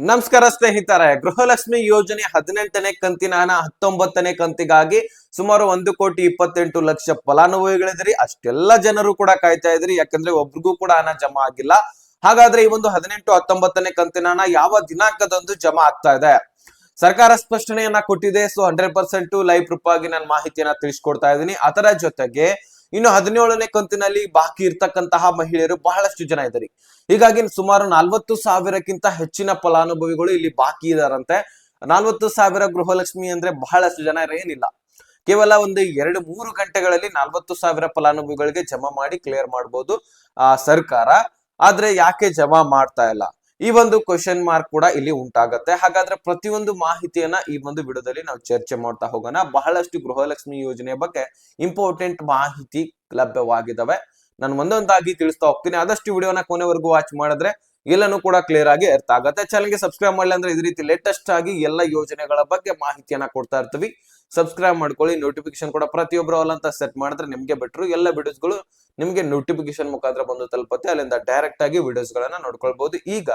ನಮಸ್ಕಾರ ಸ್ನೇಹಿತರೆ, ಗೃಹಲಕ್ಷ್ಮಿ ಯೋಜನೆ ಹದಿನೆಂಟನೇ ಕಂತಿನ ಹಣ ಹತ್ತೊಂಬತ್ತನೇ ಕಂತಿಗಾಗಿ ಸುಮಾರು ಒಂದು ಕೋಟಿ ಇಪ್ಪತ್ತೆಂಟು ಲಕ್ಷ ಫಲಾನುಭವಿಗಳಿದ್ರಿ ಅಷ್ಟೆಲ್ಲ ಜನರು ಕೂಡ ಕಾಯ್ತಾ ಇದ್ರಿ ಯಾಕಂದ್ರೆ ಒಬ್ರಿಗೂ ಕೂಡ ಹಣ ಜಮಾ ಆಗಿಲ್ಲ. ಹಾಗಾದ್ರೆ ಈ ಒಂದು ಹದಿನೆಂಟು, ಹತ್ತೊಂಬತ್ತನೇ ಕಂತಿನ ಹಣ ಯಾವ ದಿನಾಂಕದಂದು ಜಮಾ ಆಗ್ತಾ ಇದೆ? ಸರ್ಕಾರ ಸ್ಪಷ್ಟನೆಯನ್ನ ಕೊಟ್ಟಿದೆ. ಸೊ ಹಂಡ್ರೆಡ್ ಪರ್ಸೆಂಟ್ ಲೈವ್ ಆಗಿ ನಾನು ಮಾಹಿತಿಯನ್ನ ತಿಳಿಸ್ಕೊಡ್ತಾ ಇದ್ದೀನಿ. ಅದರ ಜೊತೆಗೆ ಇನ್ನು ಹದಿನೇಳನೇ ಕಂತಿನಲ್ಲಿ ಬಾಕಿ ಇರ್ತಕ್ಕಂತಹ ಮಹಿಳೆಯರು ಬಹಳಷ್ಟು ಜನ ಇದ್ದಾರೆ. ಹೀಗಾಗಿ ಸುಮಾರು ನಲ್ವತ್ತು ಸಾವಿರಕ್ಕಿಂತ ಹೆಚ್ಚಿನ ಫಲಾನುಭವಿಗಳು ಇಲ್ಲಿ ಬಾಕಿ ಇದಾರಂತೆ. ನಲ್ವತ್ತು ಸಾವಿರ ಗೃಹಲಕ್ಷ್ಮಿ ಅಂದ್ರೆ ಬಹಳಷ್ಟು ಜನ ಏನಿಲ್ಲ. ಕೇವಲ ಒಂದು ಎರಡು ಮೂರು ಗಂಟೆಗಳಲ್ಲಿ ನಲ್ವತ್ತು ಸಾವಿರ ಫಲಾನುಭವಿಗಳಿಗೆ ಜಮಾ ಮಾಡಿ ಕ್ಲಿಯರ್ ಮಾಡಬಹುದು ಆ, ಸರ್ಕಾರ. ಆದ್ರೆ ಯಾಕೆ ಜಮಾ ಮಾಡ್ತಾ ಇಲ್ಲ? ಈ ಒಂದು ಕ್ವಶನ್ ಮಾರ್ಕ್ ಕೂಡ ಇಲ್ಲಿ ಉಂಟಾಗತ್ತೆ. ಹಾಗಾದ್ರೆ ಪ್ರತಿಯೊಂದು ಮಾಹಿತಿಯನ್ನ ಈ ಒಂದು ವಿಡಿಯೋದಲ್ಲಿ ನಾವು ಚರ್ಚೆ ಮಾಡ್ತಾ ಹೋಗೋಣ. ಬಹಳಷ್ಟು ಗೃಹಲಕ್ಷ್ಮಿ ಯೋಜನೆಯ ಬಗ್ಗೆ ಇಂಪಾರ್ಟೆಂಟ್ ಮಾಹಿತಿ ಲಭ್ಯವಾಗಿದ್ದಾವೆ ನಾನು ಒಂದೊಂದಾಗಿ ತಿಳಿಸ್ತಾ ಹೋಗ್ತೀನಿ. ಆದಷ್ಟು ವಿಡಿಯೋನ ಕೊನೆವರೆಗೂ ವಾಚ್ ಮಾಡಿದ್ರೆ ಎಲ್ಲನೂ ಕೂಡ ಕ್ಲಿಯರ್ ಆಗಿ ಅರ್ಥ ಆಗುತ್ತೆ. ಚಾನಲ್ಗೆ ಸಬ್ಸ್ಕ್ರೈಬ್ ಮಾಡಲಿ ಅಂದ್ರೆ ಇದೇ ರೀತಿ ಲೇಟೆಸ್ಟ್ ಆಗಿ ಎಲ್ಲ ಯೋಜನೆಗಳ ಬಗ್ಗೆ ಮಾಹಿತಿಯನ್ನ ಕೊಡ್ತಾ ಇರ್ತೀವಿ. ಸಬ್ಸ್ಕ್ರೈಬ್ ಮಾಡ್ಕೊಳ್ಳಿ ನೋಟಿಫಿಕೇಶನ್ ಕೂಡ ಪ್ರತಿಯೊಬ್ಬರು ಅಲ್ಲ ಅಂತ ಸೆಟ್ ಮಾಡಿದ್ರೆ ನಿಮ್ಗೆ ಬೆಟ್ರು ಎಲ್ಲ ವಿಡಿಯೋಸ್ಗಳು ನಿಮ್ಗೆ ನೋಟಿಫಿಕೇಶನ್ ಮುಖಾಂತರ ಬಂದು ತಲುಪುತ್ತೆ. ಅಲ್ಲಿಂದ ಡೈರೆಕ್ಟ್ ಆಗಿ ವಿಡಿಯೋಸ್ ಗಳನ್ನ ನೋಡ್ಕೊಳ್ಬಹುದು ಈಗ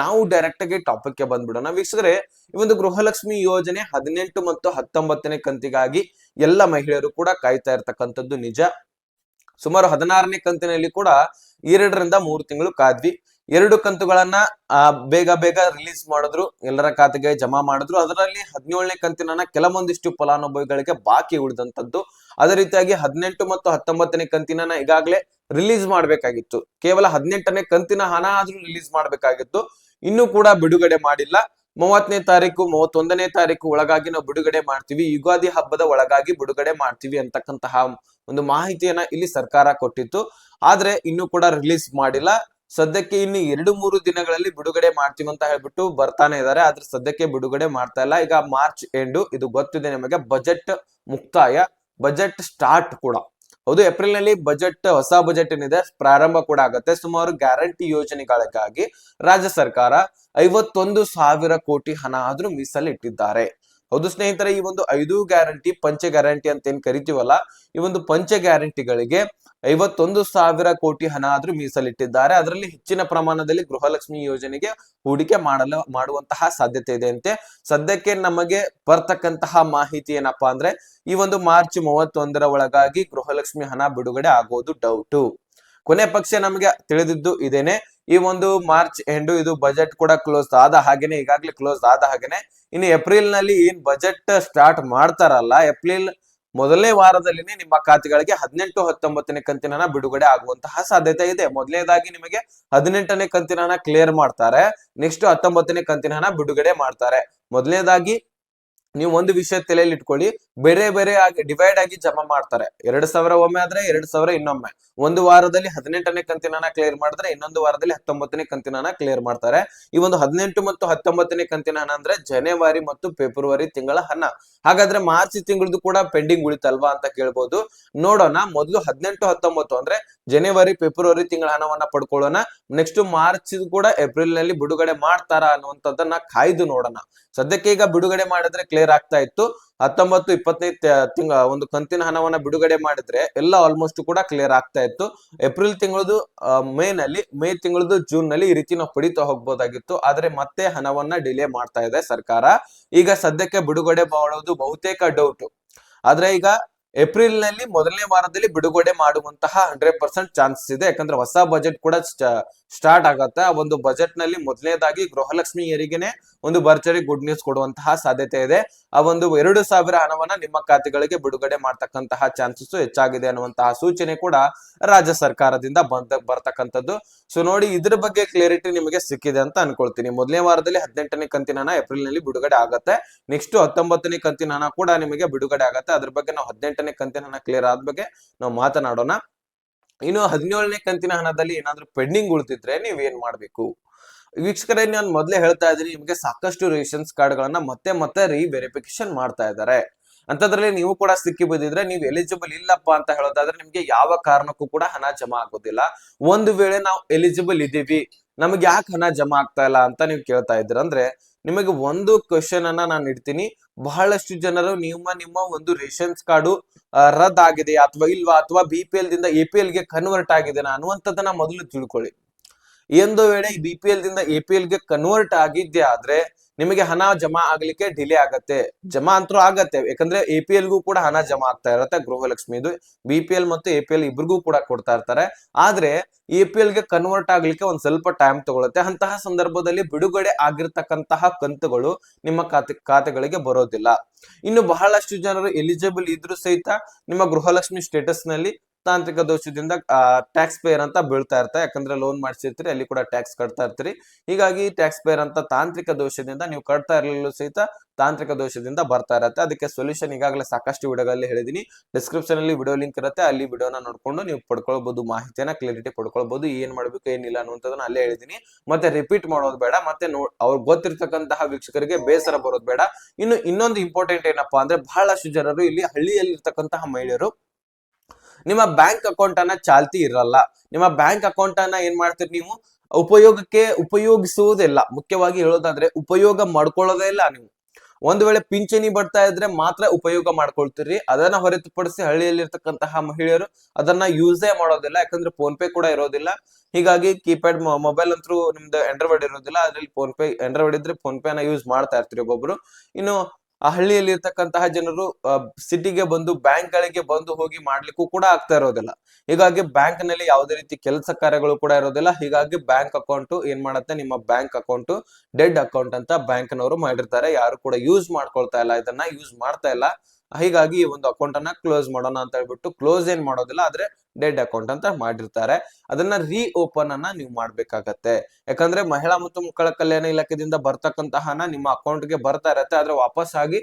ನಾವು ಡೈರೆಕ್ಟ್ ಆಗಿ ಟಾಪಿಕ್ಗೆ ಬಂದ್ಬಿಡೋಣ. ವೀಕ್ಷಕರೇ, ಈ ಒಂದು ಗೃಹಲಕ್ಷ್ಮಿ ಯೋಜನೆ ಹದಿನೆಂಟು ಮತ್ತು ಹತ್ತೊಂಬತ್ತನೇ ಕಂತಿಗಾಗಿ ಎಲ್ಲ ಮಹಿಳೆಯರು ಕೂಡ ಕಾಯ್ತಾ ಇರ್ತಕ್ಕಂಥದ್ದು ನಿಜ. ಸುಮಾರು ಹದಿನಾರನೇ ಕಂತಿನಲ್ಲಿ ಕೂಡ ಎರಡರಿಂದ ಮೂರು ತಿಂಗಳು ಕಾದ್ವಿ. ಎರಡು ಕಂತುಗಳನ್ನ ಬೇಗ ಬೇಗ ರಿಲೀಸ್ ಮಾಡಿದ್ರು, ಎಲ್ಲರ ಖಾತೆಗೆ ಜಮಾ ಮಾಡಿದ್ರು. ಅದರಲ್ಲಿ ಹದಿನೇಳನೇ ಕಂತಿನ ಕೆಲವೊಂದಿಷ್ಟು ಫಲಾನುಭವಿಗಳಿಗೆ ಬಾಕಿ ಉಳಿದಂತದ್ದು ಅದೇ ರೀತಿಯಾಗಿ ಹದಿನೆಂಟು ಮತ್ತು ಹತ್ತೊಂಬತ್ತನೇ ಕಂತಿನ ಈಗಾಗಲೇ ರಿಲೀಸ್ ಮಾಡಬೇಕಾಗಿತ್ತು. ಕೇವಲ ಹದಿನೆಂಟನೇ ಕಂತಿನ ಹಣ ಆದ್ರೂ ರಿಲೀಸ್ ಮಾಡಬೇಕಾಗಿತ್ತು. ಇನ್ನೂ ಕೂಡ ಬಿಡುಗಡೆ ಮಾಡಿಲ್ಲ. ಮೂವತ್ತನೇ ತಾರೀಕು, ಮೂವತ್ತೊಂದನೇ ತಾರೀಕು ಒಳಗಾಗಿ ನಾವು ಬಿಡುಗಡೆ ಮಾಡ್ತೀವಿ. ಯುಗಾದಿ ಹಬ್ಬದ ಒಳಗಾಗಿ ಬಿಡುಗಡೆ ಮಾಡ್ತೀವಿ ಅಂತಕ್ಕಂತಹ ಒಂದು ಮಾಹಿತಿಯನ್ನ ಇಲ್ಲಿ ಸರ್ಕಾರ ಕೊಟ್ಟಿತ್ತು. ಆದ್ರೆ ಇನ್ನೂ ಕೂಡ ರಿಲೀಸ್ ಮಾಡಿಲ್ಲ. ಸದ್ಯಕ್ಕೆ ಇನ್ನು ಎರಡು ಮೂರು ದಿನಗಳಲ್ಲಿ ಬಿಡುಗಡೆ ಮಾಡ್ತೀವಿ ಅಂತ ಹೇಳ್ಬಿಟ್ಟು ಬರ್ತಾನೆ ಇದ್ದಾರೆ ಆದ್ರೆ ಸದ್ಯಕ್ಕೆ ಬಿಡುಗಡೆ ಮಾಡ್ತಾ ಇಲ್ಲ. ಈಗ ಮಾರ್ಚ್ ಎಂಡು ಇದು ಗೊತ್ತಿದೆ ನಿಮಗೆ. ಬಜೆಟ್ ಮುಕ್ತಾಯ. ಬಜೆಟ್ ಸ್ಟಾರ್ಟ್ ಕೂಡ. ಹೌದು ಏಪ್ರಿಲ್ನಲ್ಲಿ ಬಜೆಟ್, ಹೊಸ ಬಜೆಟ್ ಏನಿದೆ, ಪ್ರಾರಂಭ ಕೂಡ ಆಗುತ್ತೆ. ಸುಮಾರು ಗ್ಯಾರಂಟಿ ಯೋಜನೆಗಳಿಗಾಗಿ ರಾಜ್ಯ ಸರ್ಕಾರ ಐವತ್ತೊಂದು ಸಾವಿರ ಕೋಟಿ ಹಣ ಆದ್ರೂ ಮೀಸಲಿಟ್ಟಿದ್ದಾರೆ. ಹೌದು ಸ್ನೇಹಿತರೆ, ಈ ಒಂದು ಐದು ಗ್ಯಾರಂಟಿ, ಪಂಚ ಗ್ಯಾರಂಟಿ ಅಂತ ಏನ್ ಕರಿತೀವಲ್ಲ, ಈ ಒಂದು ಪಂಚ ಗ್ಯಾರಂಟಿಗಳಿಗೆ ಐವತ್ತೊಂದು ಸಾವಿರ ಕೋಟಿ ಹಣ ಆದ್ರೂ ಮೀಸಲಿಟ್ಟಿದ್ದಾರೆ. ಅದರಲ್ಲಿ ಹೆಚ್ಚಿನ ಪ್ರಮಾಣದಲ್ಲಿ ಗೃಹಲಕ್ಷ್ಮಿ ಯೋಜನೆಗೆ ಹೂಡಿಕೆ ಮಾಡಲು, ಮಾಡುವಂತಹ ಸಾಧ್ಯತೆ ಇದೆ ಅಂತೆ. ಸದ್ಯಕ್ಕೆ ನಮಗೆ ಬರ್ತಕ್ಕಂತಹ ಮಾಹಿತಿ ಏನಪ್ಪಾ ಅಂದ್ರೆ, ಈ ಒಂದು ಮಾರ್ಚ್ ಮೂವತ್ತೊಂದರ ಒಳಗಾಗಿ ಗೃಹಲಕ್ಷ್ಮಿ ಹಣ ಬಿಡುಗಡೆ ಆಗೋದು ಡೌಟು ಕೊನೆ ಪಕ್ಷ ನಮಗೆ ತಿಳಿದಿದ್ದು ಇದೇನೆ ಈ ಒಂದು ಮಾರ್ಚ್ ಎಂಡು ಇದು ಬಜೆಟ್ ಕೂಡ ಕ್ಲೋಸ್ ಆದ ಹಾಗೇನೆ, ಈಗಾಗಲೇ ಕ್ಲೋಸ್ ಆದ ಹಾಗೇನೆ. ಇನ್ನು ಏಪ್ರಿಲ್ನಲ್ಲಿ ಏನ್ ಬಜೆಟ್ ಸ್ಟಾರ್ಟ್ ಮಾಡ್ತಾರಲ್ಲ, ಏಪ್ರಿಲ್ ಮೊದಲನೇ ವಾರದಲ್ಲಿನೇ ನಿಮ್ಮ ಖಾತೆಗಳಿಗೆ ಹದಿನೆಂಟು ಹತ್ತೊಂಬತ್ತನೇ ಕಂತಿನ ಬಿಡುಗಡೆ ಆಗುವಂತಹ ಸಾಧ್ಯತೆ ಇದೆ. ಮೊದಲನೇದಾಗಿ ನಿಮಗೆ ಹದಿನೆಂಟನೇ ಕಂತಿನ ಕ್ಲಿಯರ್ ಮಾಡ್ತಾರೆ ನೆಕ್ಸ್ಟ್ ಹತ್ತೊಂಬತ್ತನೇ ಕಂತಿನ ಬಿಡುಗಡೆ ಮಾಡ್ತಾರೆ. ಮೊದಲನೇದಾಗಿ ನೀವು ಒಂದು ವಿಷಯ ತಲೆಯಲ್ಲಿ ಇಟ್ಕೊಳ್ಳಿ, ಬೇರೆ ಬೇರೆ ಆಗಿ ಡಿವೈಡ್ ಆಗಿ ಜಮಾ ಮಾಡ್ತಾರೆ. ಎರಡ್ ಸಾವಿರ ಒಮ್ಮೆ ಆದ್ರೆ ಎರಡ್ ಸಾವಿರ ಇನ್ನೊಮ್ಮೆ. ಒಂದು ವಾರದಲ್ಲಿ ಹದಿನೆಂಟನೇ ಕಂತಿನ ಕ್ಲಿಯರ್ ಮಾಡಿದ್ರೆ ಇನ್ನೊಂದು ವಾರದಲ್ಲಿ ಹತ್ತೊಂಬತ್ತನೇ ಕಂತಿನ ಕ್ಲಿಯರ್ ಮಾಡ್ತಾರೆ. ಈ ಒಂದು ಹದಿನೆಂಟು ಮತ್ತು ಹತ್ತೊಂಬತ್ತನೇ ಕಂತಿನ ಅಂದ್ರೆ ಜನವರಿ ಮತ್ತು ಫೆಬ್ರವರಿ ತಿಂಗಳ ಹಣ. ಹಾಗಾದ್ರೆ ಮಾರ್ಚ್ ತಿಂಗಳದ್ದು ಕೂಡ ಪೆಂಡಿಂಗ್ ಉಳಿತಲ್ವಾ ಅಂತ ಕೇಳ್ಬಹುದು ನೋಡೋಣ, ಮೊದಲು ಹದಿನೆಂಟು, ಹತ್ತೊಂಬತ್ತು ಅಂದ್ರೆ ಜನವರಿ, ಫೆಬ್ರವರಿ ತಿಂಗಳ ಹಣವನ್ನ ಪಡ್ಕೊಳ್ಳೋಣ. ನೆಕ್ಸ್ಟ್ ಮಾರ್ಚ್ ಕೂಡ ಏಪ್ರಿಲ್ನಲ್ಲಿ ಬಿಡುಗಡೆ ಮಾಡ್ತಾರ ಅನ್ನುವಂಥದ್ದನ್ನ ಕಾಯ್ದು ನೋಡೋಣ. ಸದ್ಯಕ್ಕೆ ಈಗ ಬಿಡುಗಡೆ ಮಾಡಿದ್ರೆ ಕ್ಲಿಯರ್ ಆಗ್ತಾ ಇತ್ತು. ಹತ್ತೊಂಬತ್ತು ಇಪ್ಪತ್ತನೇ ತಿಂಗಳ ಒಂದು ಕಂತಿನ ಹಣವನ್ನ ಬಿಡುಗಡೆ ಮಾಡಿದ್ರೆ ಎಲ್ಲ ಆಲ್ಮೋಸ್ಟ್ ಕೂಡ ಕ್ಲಿಯರ್ ಆಗ್ತಾ ಇತ್ತು. ಏಪ್ರಿಲ್ ತಿಂಗಳದು ಮೇ ನಲ್ಲಿ ಮೇ ತಿಂಗಳದು ಜೂನ್ನಲ್ಲಿ ಈ ರೀತಿ ನಾವು ಪಡಿತಾ ಹೋಗ್ಬೋದಾಗಿತ್ತು. ಆದ್ರೆ ಮತ್ತೆ ಹಣವನ್ನ ಡಿಲೇ ಮಾಡ್ತಾ ಇದೆ ಸರ್ಕಾರ. ಈಗ ಸದ್ಯಕ್ಕೆ ಬಿಡುಗಡೆ ಮಾಡೋದು ಬಹುತೇಕ ಡೌಟ್ ಆದ್ರೆ ಈಗ ಏಪ್ರಿಲ್ನಲ್ಲಿ ಮೊದಲನೇ ವಾರದಲ್ಲಿ ಬಿಡುಗಡೆ ಮಾಡುವಂತಹ ಹಂಡ್ರೆಡ್ ಪರ್ಸೆಂಟ್ ಚಾನ್ಸಸ್ ಇದೆ. ಯಾಕಂದ್ರೆ ಹೊಸ ಬಜೆಟ್ ಕೂಡ ಸ್ಟಾರ್ಟ್ ಆಗತ್ತೆ. ಒಂದು ಬಜೆಟ್ನಲ್ಲಿ ಮೊದಲನೇದಾಗಿ ಗೃಹಲಕ್ಷ್ಮಿ ಹೆರಿಗೆನೆ ಒಂದು ಭರ್ಜರಿ ಗುಡ್ ನ್ಯೂಸ್ ಕೊಡುವಂತಹ ಸಾಧ್ಯತೆ ಇದೆ. ಆ ಒಂದು ಎರಡು ಸಾವಿರ ಹಣವನ್ನ ನಿಮ್ಮ ಖಾತೆಗಳಿಗೆ ಬಿಡುಗಡೆ ಮಾಡ್ತಕ್ಕಂತಹ ಚಾನ್ಸಸ್ ಹೆಚ್ಚಾಗಿದೆ ಅನ್ನುವಂತಹ ಸೂಚನೆ ಕೂಡ ರಾಜ್ಯ ಸರ್ಕಾರದಿಂದ ಬಂದ, ಬರ್ತಕ್ಕಂಥದ್ದು. ಸೊ ನೋಡಿ ಇದ್ರ ಬಗ್ಗೆ ಕ್ಲಿಯರಿಟಿ ನಿಮಗೆ ಸಿಕ್ಕಿದೆ ಅಂತ ಅನ್ಕೊಳ್ತೀನಿ. ಮೊದಲನೇ ವಾರದಲ್ಲಿ ಹದಿನೆಂಟನೇ ಕಂತಿನ ಏಪ್ರಿಲ್ನಲ್ಲಿ ಬಿಡುಗಡೆ ಆಗತ್ತೆ. ನೆಕ್ಸ್ಟ್ ಹತ್ತೊಂಬತ್ತನೇ ಕಂತಿನ ಹಣ ಕೂಡ ನಿಮಗೆ ಬಿಡುಗಡೆ ಆಗತ್ತೆ. ಅದ್ರ ಬಗ್ಗೆ ನಾವು ಹದಿನೆಂಟನೇ ಕಂತಿನ ಹಣ ಕ್ಲಿಯರ್ ಆದ ಬಗ್ಗೆ ನಾವು ಮಾತನಾಡೋಣ. ಇನ್ನು ಹದಿನೇಳನೇ ಕಂತಿನ ಹಣದಲ್ಲಿ ಏನಾದ್ರೂ ಪೆಂಡಿಂಗ್ ಉಳಿತಿದ್ರೆ ನೀವ್ ಏನ್ ಮಾಡ್ಬೇಕು? ವೀಕ್ಷಕರೇ, ನಾನು ಮೊದಲೇ ಹೇಳ್ತಾ ಇದ್ದೀನಿ, ನಿಮಗೆ ಸಾಕಷ್ಟು ರೇಷನ್ಸ್ ಕಾರ್ಡ್ ಮತ್ತೆ ಮತ್ತೆ ಮತ್ತೆ ರಿವೆರಿಫಿಕೇಶನ್ ಮಾಡ್ತಾ ಇದ್ದಾರೆ. ಅಂತದ್ರಲ್ಲಿ ನೀವು ಕೂಡ ಸಿಕ್ಕಿ ಬಿದ್ದಿದ್ರೆ ನೀವು ಎಲಿಜಿಬಲ್ ಇಲ್ಲಪ್ಪ ಅಂತ ಹೇಳೋದಾದ್ರೆ ನಿಮ್ಗೆ ಯಾವ ಕಾರಣಕ್ಕೂ ಕೂಡ ಹಣ ಜಮಾ ಆಗೋದಿಲ್ಲ. ಒಂದು ವೇಳೆ ನಾವು ಎಲಿಜಿಬಲ್ ಇದೀವಿ ನಮ್ಗೆ ಯಾಕೆ ಹಣ ಜಮಾ ಆಗ್ತಾ ಇಲ್ಲ ಅಂತ ನೀವು ಕೇಳ್ತಾ ಇದ್ರ ಅಂದ್ರೆ, ನಿಮಗೆ ಒಂದು ಕ್ವಶನ್ ಅನ್ನ ನಾನು ಇಡ್ತೀನಿ. ಬಹಳಷ್ಟು ಜನರು ನಿಮ್ಮ ನಿಮ್ಮ ಒಂದು ರೇಷನ್ಸ್ ಕಾರ್ಡು ರದ್ದಾಗಿದೆ ಅಥವಾ ಇಲ್ವಾ? ಅಥವಾ ಬಿ ಪಿ ಎಲ್ ದಿಂದ ಎ ಪಿ ಎಲ್ಗೆ ಕನ್ವರ್ಟ್ ಆಗಿದೆ ಅನ್ನುವಂಥದ್ದನ್ನ ಮೊದಲು ತಿಳ್ಕೊಳ್ಳಿ. ಒಂದು ವೇಳೆ ಬಿ ಪಿ ದಿಂದ ಎ ಪಿ ಎಲ್ಗೆ ಕನ್ವರ್ಟ್ ಆಗಿದ್ದೆ ಆದ್ರೆ ನಿಮಗೆ ಹಣ ಜಮಾ ಆಗ್ಲಿಕ್ಕೆ ಡಿಲೇ ಆಗತ್ತೆ. ಜಮಾ ಅಂತೂ ಆಗತ್ತೆ. ಯಾಕಂದ್ರೆ ಎ ಪಿ ಕೂಡ ಹಣ ಜಮಾ ಆಗ್ತಾ ಇರತ್ತೆ, ಗೃಹಲಕ್ಷ್ಮಿದು. ಬಿ ಪಿ ಎಲ್ ಮತ್ತು ಎ ಪಿ ಎಲ್ ಇಬ್ರಿಗೂ ಕೂಡ ಕೊಡ್ತಾ ಇರ್ತಾರೆ. ಆದ್ರೆ ಎ ಪಿ ಎಲ್ಗೆ ಕನ್ವರ್ಟ್ ಆಗ್ಲಿಕ್ಕೆ ಒಂದ್ ಸ್ವಲ್ಪ ಟೈಮ್ ತಗೊಳುತ್ತೆ. ಅಂತಹ ಸಂದರ್ಭದಲ್ಲಿ ಬಿಡುಗಡೆ ಆಗಿರ್ತಕ್ಕಂತಹ ಕಂತುಗಳು ನಿಮ್ಮ ಖಾತೆ, ಖಾತೆಗಳಿಗೆ ಬರೋದಿಲ್ಲ. ಇನ್ನು ಬಹಳಷ್ಟು ಜನರು ಎಲಿಜಿಬಲ್ ಇದ್ರು ಸಹಿತ ನಿಮ್ಮ ಗೃಹಲಕ್ಷ್ಮಿ ಸ್ಟೇಟಸ್ನಲ್ಲಿ ತಾಂತ್ರಿಕ ದೋಷದಿಂದ ಟ್ಯಾಕ್ಸ್ ಪೇಯರ್ ಅಂತ ಬೀಳ್ತಾ ಇರ್ತಾರೆ. ಯಾಕಂದ್ರೆ ಲೋನ್ ಮಾಡಿಸಿರ್ತೀರಿ, ಅಲ್ಲಿ ಕೂಡ ಟ್ಯಾಕ್ಸ್ ಕಟ್ತಾ ಇರ್ತೀರಿ. ಹೀಗಾಗಿ ಟ್ಯಾಕ್ಸ್ ಪೇಯರ್ ಅಂತ ತಾಂತ್ರಿಕ ದೋಷದಿಂದ ನೀವು ಕಟ್ತಾ ಇರಲಿಲ್ಲ ಸಹಿತ ತಾಂತ್ರಿಕ ದೋಷದಿಂದ ಬರ್ತಾ ಇರತ್ತೆ. ಅದಕ್ಕೆ ಸೊಲ್ಯೂಷನ್ ಈಗಾಗಲೇ ಸಾಕಷ್ಟು ವಿಡಿಯೋಗಳಲ್ಲಿ ಹೇಳಿದೀನಿ ಡಿಸ್ಕ್ರಿಪ್ಷನ್ ಅಲ್ಲಿ ವಿಡಿಯೋ ಲಿಂಕ್ ಇರುತ್ತೆ. ಅಲ್ಲಿ ವಿಡಿಯೋನ ನೋಡ್ಕೊಂಡು ನೀವು ಪಡ್ಕೊಳ್ಬಹುದು ಮಾಹಿತಿಯನ್ನ ಕ್ಲಾರಿಟಿ ಪಡ್ಕೊಳ್ಬಹುದು ಏನ್ ಮಾಡ್ಬೇಕು, ಏನಿಲ್ಲ ಅನ್ನುವಂಥದ್ದನ್ನ ಅಲ್ಲೇ ಹೇಳಿದೀನಿ ಮತ್ತೆ ರಿಪೀಟ್ ಮಾಡೋದು ಬೇಡ. ಮತ್ತೆ ನೋ ಅವ್ರಿಗೆ ಗೊತ್ತಿರ್ತಕ್ಕಂತಹ ವೀಕ್ಷಕರಿಗೆ ಬೇಸರ ಬರೋದು ಬೇಡ. ಇನ್ನು ಇನ್ನೊಂದು ಇಂಪಾರ್ಟೆಂಟ್ ಏನಪ್ಪಾ ಅಂದ್ರೆ ಬಹಳಷ್ಟು ಜನರು ಇಲ್ಲಿ ಹಳ್ಳಿಯಲ್ಲಿ ಇರ್ತಕ್ಕಂತಹ ಮಹಿಳೆಯರು ನಿಮ್ಮ ಬ್ಯಾಂಕ್ ಅಕೌಂಟ್ ಅನ್ನ ಚಾಲ್ತಿ ಇರಲ್ಲ. ನಿಮ್ಮ ಬ್ಯಾಂಕ್ ಅಕೌಂಟ್ ಅನ್ನ ಏನ್ ಮಾಡ್ತೀರಿ ನೀವು? ಉಪಯೋಗಕ್ಕೆ ಉಪಯೋಗಿಸುವುದಿಲ್ಲ. ಮುಖ್ಯವಾಗಿ ಹೇಳೋದಾದ್ರೆ ಉಪಯೋಗ ಮಾಡ್ಕೊಳ್ಳೋದೇ ಇಲ್ಲ ನೀವು. ಒಂದು ವೇಳೆ ಪಿಂಚಣಿ ಬರ್ತಾ ಇದ್ರೆ ಮಾತ್ರ ಉಪಯೋಗ ಮಾಡ್ಕೊಳ್ತೀರಿ. ಅದನ್ನ ಹೊರತುಪಡಿಸಿ ಹಳ್ಳಿಯಲ್ಲಿ ಇರ್ತಕ್ಕಂತಹ ಮಹಿಳೆಯರು ಅದನ್ನ ಯೂಸೇ ಮಾಡೋದಿಲ್ಲ. ಯಾಕಂದ್ರೆ ಫೋನ್ ಪೇ ಕೂಡ ಇರೋದಿಲ್ಲ. ಹೀಗಾಗಿ ಕೀಪ್ಯಾಡ್ ಮೊಬೈಲ್ ಅಂತೂ ನಿಮ್ದು ಆಂಡ್ರಾಯ್ಡ್ ಇರೋದಿಲ್ಲ. ಅದ್ರಲ್ಲಿ ಫೋನ್ ಪೇ ಆಂಡ್ರಾಯ್ಡ್ ಇದ್ರೆ ಫೋನ್ ಪೇ ನ ಯೂಸ್ ಮಾಡ್ತಾ ಇರ್ತೀರಿ ಒಬ್ಬೊಬ್ರು. ಇನ್ನು ಆ ಹಳ್ಳಿಯಲ್ಲಿ ಇರ್ತಕ್ಕಂತಹ ಜನರು ಸಿಟಿಗೆ ಬಂದು ಬ್ಯಾಂಕ್ ಗಳಿಗೆ ಬಂದು ಹೋಗಿ ಮಾಡ್ಲಿಕ್ಕೂ ಕೂಡ ಆಗ್ತಾ ಇರೋದಿಲ್ಲ. ಹೀಗಾಗಿ ಬ್ಯಾಂಕ್ನಲ್ಲಿ ಯಾವುದೇ ರೀತಿ ಕೆಲಸ ಕಾರ್ಯಗಳು ಕೂಡ ಇರೋದಿಲ್ಲ. ಹೀಗಾಗಿ ಬ್ಯಾಂಕ್ ಅಕೌಂಟ್ ಏನ್ ಮಾಡುತ್ತೆ? ನಿಮ್ಮ ಬ್ಯಾಂಕ್ ಅಕೌಂಟ್ ಡೆಡ್ ಅಕೌಂಟ್ ಅಂತ ಬ್ಯಾಂಕ್ ನವರು ಮಾಡಿರ್ತಾರೆ. ಯಾರು ಕೂಡ ಯೂಸ್ ಮಾಡ್ಕೊಳ್ತಾ ಇಲ್ಲ, ಇದನ್ನ ಯೂಸ್ ಮಾಡ್ತಾ ಇಲ್ಲ. ಹೀಗಾಗಿ ಒಂದು ಅಕೌಂಟ್ ಅನ್ನ ಕ್ಲೋಸ್ ಮಾಡೋಣ ಅಂತ ಹೇಳ್ಬಿಟ್ಟು ಕ್ಲೋಸ್ ಏನ್ ಮಾಡೋದಿಲ್ಲ, ಆದ್ರೆ ಡೆಡ್ ಅಕೌಂಟ್ ಅಂತ ಮಾಡಿರ್ತಾರೆ. ಅದನ್ನ ರೀ ಓಪನ್ ಅನ್ನ ನೀವು ಮಾಡ್ಬೇಕಾಗತ್ತೆ. ಯಾಕಂದ್ರೆ ಮಹಿಳಾ ಮತ್ತು ಮಕ್ಕಳ ಕಲ್ಯಾಣ ಇಲಾಖೆದಿಂದ ಬರ್ತಕ್ಕಂತಹ ನಿಮ್ಮ ಅಕೌಂಟ್ಗೆ ಬರ್ತಾ ಇರತ್ತೆ, ಆದ್ರೆ ವಾಪಸ್ ಆಗಿ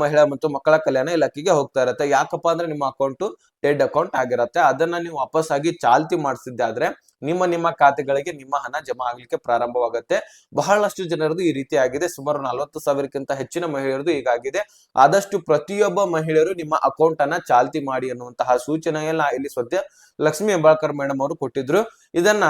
ಮಹಿಳಾ ಮತ್ತು ಮಕ್ಕಳ ಕಲ್ಯಾಣ ಇಲಾಖೆಗೆ ಹೋಗ್ತಾ ಇರತ್ತೆ. ಯಾಕಪ್ಪ ಅಂದ್ರೆ ನಿಮ್ಮ ಅಕೌಂಟ್ ಡೆಡ್ ಅಕೌಂಟ್ ಆಗಿರತ್ತೆ. ಅದನ್ನ ನೀವು ವಾಪಸ್ ಆಗಿ ಚಾಲ್ತಿ ಮಾಡಿಸಿದ್ದಾದ್ರೆ ನಿಮ್ಮ ನಿಮ್ಮ ಖಾತೆಗಳಿಗೆ ನಿಮ್ಮ ಹಣ ಜಮಾ ಆಗ್ಲಿಕ್ಕೆ ಪ್ರಾರಂಭವಾಗುತ್ತೆ. ಬಹಳಷ್ಟು ಜನರದು ಈ ರೀತಿ ಆಗಿದೆ. ಸುಮಾರು ನಲವತ್ತು ಸಾವಿರಕ್ಕಿಂತ ಹೆಚ್ಚಿನ ಮಹಿಳೆಯರದು ಈಗಾಗಿದೆ ಆದಷ್ಟು ಪ್ರತಿಯೊಬ್ಬ ಮಹಿಳೆಯರು ನಿಮ್ಮ ಅಕೌಂಟ್ ಅನ್ನ ಚಾಲ್ತಿ ಮಾಡಿ ಅನ್ನುವಂತಹ ಸೂಚನೆಯನ್ನ ಇಲ್ಲಿ ಸದ್ಯ ಲಕ್ಷ್ಮಿ ಹೆಬ್ಬಾಳ್ಕರ್ ಮೇಡಮ್ ಅವರು ಕೊಟ್ಟಿದ್ರು. ಇದನ್ನ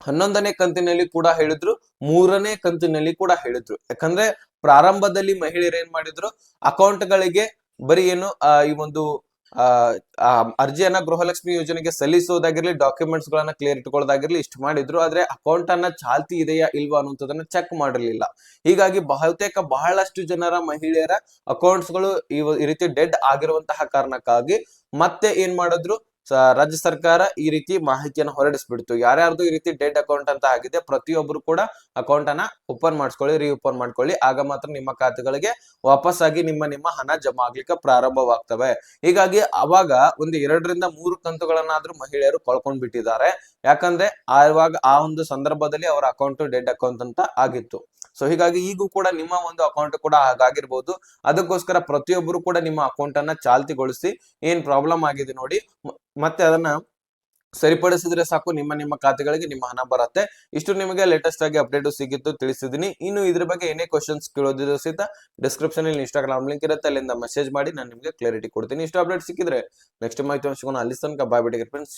ಹನ್ನೊಂದನೇ ಕಂತಿನಲ್ಲಿ ಕೂಡ ಹೇಳಿದ್ರು. ಮೂರನೇ ಕಂತಿನಲ್ಲಿ ಕೂಡ ಹೇಳಿದ್ರು. ಯಾಕಂದ್ರೆ ಪ್ರಾರಂಭದಲ್ಲಿ ಮಹಿಳೆಯರು ಏನ್ ಮಾಡಿದ್ರು? ಅಕೌಂಟ್ ಗಳಿಗೆ ಬರೀ ಏನು ಈ ಒಂದು ಅರ್ಜಿಯನ್ನ ಗೃಹಲಕ್ಷ್ಮಿ ಯೋಜನೆಗೆ ಸಲ್ಲಿಸೋದಾಗಿರ್ಲಿ ಡಾಕ್ಯುಮೆಂಟ್ಸ್ ಗಳನ್ನ ಕ್ಲಿಯರ್ ಇಟ್ಕೊಳ್ಳೋದಾಗಿರ್ಲಿ ಇಷ್ಟು ಮಾಡಿದ್ರು. ಆದ್ರೆ ಅಕೌಂಟ್ ಅನ್ನ ಚಾಲ್ತಿ ಇದೆಯಾ ಇಲ್ವಾ ಅನ್ನುವಂಥದ್ದನ್ನ ಚೆಕ್ ಮಾಡಿರ್ಲಿಲ್ಲ ಹೀಗಾಗಿ ಬಹುತೇಕ ಬಹಳಷ್ಟು ಜನರ ಮಹಿಳೆಯರ ಅಕೌಂಟ್ಸ್ಗಳು ಈ ರೀತಿ ಡೆಡ್ ಆಗಿರುವಂತಹ ಕಾರಣಕ್ಕಾಗಿ ಮತ್ತೆ ಏನ್ ಮಾಡಿದ್ರು? ರಾಜ್ಯ ಸರ್ಕಾರ ಈ ರೀತಿ ಮಾಹಿತಿಯನ್ನು ಹೊರಡಿಸ್ಬಿಡ್ತು. ಯಾರ್ಯಾರ್ದು ಈ ರೀತಿ ಡೆಡ್ ಅಕೌಂಟ್ ಅಂತ ಆಗಿದೆ ಪ್ರತಿಯೊಬ್ಬರು ಕೂಡ ಅಕೌಂಟ್ ಅನ್ನ ಓಪನ್ ಮಾಡಿಸ್ಕೊಳ್ಳಿ ರೀ ಓಪನ್ ಮಾಡ್ಕೊಳ್ಳಿ. ಆಗ ಮಾತ್ರ ನಿಮ್ಮ ಖಾತೆಗಳಿಗೆ ವಾಪಸ್ ಆಗಿ ನಿಮ್ಮ ನಿಮ್ಮ ಹಣ ಜಮಾ ಆಗ್ಲಿಕ್ಕೆ ಪ್ರಾರಂಭವಾಗ್ತವೆ. ಹೀಗಾಗಿ ಅವಾಗ ಒಂದು ಎರಡರಿಂದ ಮೂರು ಕಂತುಗಳನ್ನಾದ್ರೂ ಮಹಿಳೆಯರು ಕಳ್ಕೊಂಡ್ ಬಿಟ್ಟಿದ್ದಾರೆ. ಯಾಕಂದ್ರೆ ಆವಾಗ ಆ ಒಂದು ಸಂದರ್ಭದಲ್ಲಿ ಅವರ ಅಕೌಂಟ್ ಡೆಡ್ ಅಕೌಂಟ್ ಅಂತ ಆಗಿತ್ತು. ಸೊ ಹೀಗಾಗಿ ಈಗೂ ಕೂಡ ನಿಮ್ಮ ಒಂದು ಅಕೌಂಟ್ ಕೂಡ ಹಾಗಾಗಿರ್ಬೋದು. ಅದಕ್ಕೋಸ್ಕರ ಪ್ರತಿಯೊಬ್ಬರು ಕೂಡ ನಿಮ್ಮ ಅಕೌಂಟ್ ಅನ್ನ ಚಾಲ್ತಿಗೊಳಿಸಿ ಏನ್ ಪ್ರಾಬ್ಲಮ್ ಆಗಿದೆ ನೋಡಿ ಮತ್ತೆ ಅದನ್ನ ಸರಿಪಡಿಸಿದ್ರೆ ಸಾಕು, ನಿಮ್ಮ ನಿಮ್ಮ ಖಾತೆಗಳಿಗೆ ನಿಮ್ಮ ಹಣ ಬರುತ್ತೆ. ಇಷ್ಟು ನಿಮಗೆ ಲೇಟೆಸ್ಟ್ ಆಗಿ ಅಪ್ಡೇಟ್ ಸಿಗಿತ್ತು ತಿಳಿಸಿದೀನಿ ಇನ್ನು ಇದ್ರ ಬಗ್ಗೆ ಏನೇ ಕ್ವಶನ್ಸ್ ಕೇಳೋದಿದ್ರು ಸಹಿತ ಡಿಸ್ಕ್ರಿಪ್ಷನ್ ಅಲ್ಲಿ ಇನ್ಸ್ಟಾಗ್ರಾಮ್ ಲಿಂಕ್ ಇರುತ್ತೆ, ಅಲ್ಲಿಂದ ಮೆಸೇಜ್ ಮಾಡಿ, ನಾನು ನಿಮಗೆ ಕ್ಲಾರಿಟಿ ಕೊಡ್ತೀನಿ. ಇಷ್ಟು ಅಪ್ಡೇಟ್ ಸಿಕ್ಕಿದ್ರೆ ನೆಕ್ಸ್ಟ್ ಮಾಹಿತಿ ಅಲ್ಲಿ ತನಕ ಬಾಯ್ ಬಿಟ್ಟಿಗೆ ಫ್ರೆಂಡ್ಸ್